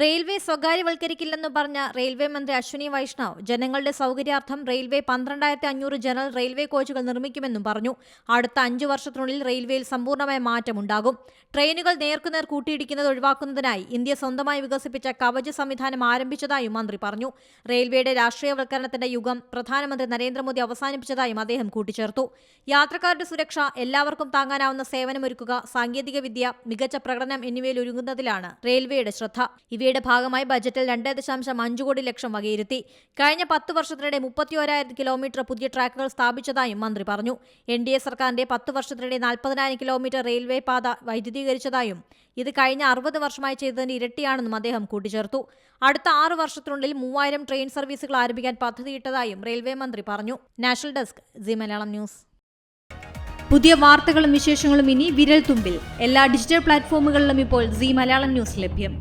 Railway സ്വകാര്യവൽക്കരിക്കില്ലെന്ന് പറഞ്ഞ railway മന്ത്രി അശ്വിനി വൈഷ്ണവ് ജനങ്ങളുടെ സൗകര്യാർത്ഥം റെയിൽവേ പന്ത്രണ്ടായിരത്തി അഞ്ഞൂറ് ജനറൽ റെയിൽവേ കോച്ചുകൾ നിർമ്മിക്കുമെന്നും പറഞ്ഞു. അടുത്ത അഞ്ചു വർഷത്തിനുള്ളിൽ റെയിൽവേയിൽ സമ്പൂർണമായ മാറ്റമുണ്ടാകും. ട്രെയിനുകൾ നേർക്കുനേർ കൂട്ടിയിടിക്കുന്നത് ഒഴിവാക്കുന്നതിനായി ഇന്ത്യ സ്വന്തമായി വികസിപ്പിച്ച കവച സംവിധാനം ആരംഭിച്ചതായും മന്ത്രി പറഞ്ഞു. റെയിൽവേയുടെ രാഷ്ട്രീയവൽക്കരണത്തിന്റെ യുഗം പ്രധാനമന്ത്രി നരേന്ദ്രമോദി അവസാനിപ്പിച്ചതായും അദ്ദേഹം കൂട്ടിച്ചേർത്തു. യാത്രക്കാരുടെ സുരക്ഷ എല്ലാവർക്കും താങ്ങാനാവുന്ന സേവനമൊരുക്കുക സാങ്കേതികവിദ്യ മികച്ച പ്രകടനം എന്നിവയിൽ ഒരുങ്ങുന്നതിലാണ് റെയിൽവേയുടെ ശ്രദ്ധ. ഇവയുടെ ഭാഗമായി ബജറ്റിൽ രണ്ട് ദശാംശം അഞ്ച് കോടി ലക്ഷം വകയിരുത്തി. കഴിഞ്ഞ പത്ത് വർഷത്തിനിടെ മുപ്പത്തിയോരായിരം കിലോമീറ്റർ പുതിയ ട്രാക്കുകൾ സ്ഥാപിച്ചതായും മന്ത്രി പറഞ്ഞു. എൻ ഡി എ സർക്കാരിന്റെ പത്ത് വർഷത്തിനിടെ നാൽപ്പതിനായിരം കിലോമീറ്റർ റെയിൽവേ പാത വൈദ്യുതീകരിച്ചതായും ഇത് കഴിഞ്ഞ അറുപത് വർഷമായി ചെയ്തതിന്റെ ഇരട്ടിയാണെന്നും അദ്ദേഹം കൂട്ടിച്ചേർത്തു. അടുത്ത ആറ് വർഷത്തിനുള്ളിൽ മൂവായിരം ട്രെയിൻ സർവീസുകൾ ആരംഭിക്കാൻ പദ്ധതിയിട്ടതായും റെയിൽവേ മന്ത്രി പറഞ്ഞു. National desk G Malayalam news. പുതിയ വാർത്തകളും വിശേഷങ്ങളും ഇനി വിരൽ തുമ്പിൽ എല്ലാ ഡിജിറ്റൽ പ്ലാറ്റ്ഫോമുകളിലും ഇപ്പോൾ സി മലയാളം ന്യൂസ് ലഭ്യം.